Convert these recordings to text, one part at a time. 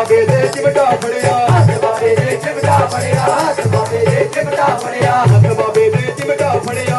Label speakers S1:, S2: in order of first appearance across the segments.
S1: ਬਾਬੇ ਦੇ ਚਿਮਟਾ ਫੜਿਆ ਹੱਥ ਬਾਬੇ ਦੇ ਚਿਮਟਾ ਫੜਿਆ
S2: ਹੱਥ ਬਾਬੇ ਦੇ ਚਿਮਟਾ ਫੜਿਆ ਹੱਥ ਬਾਬੇ ਦੇ ਚਿਮਟਾ ਫੜਿਆ।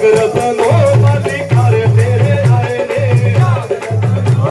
S1: Sagrada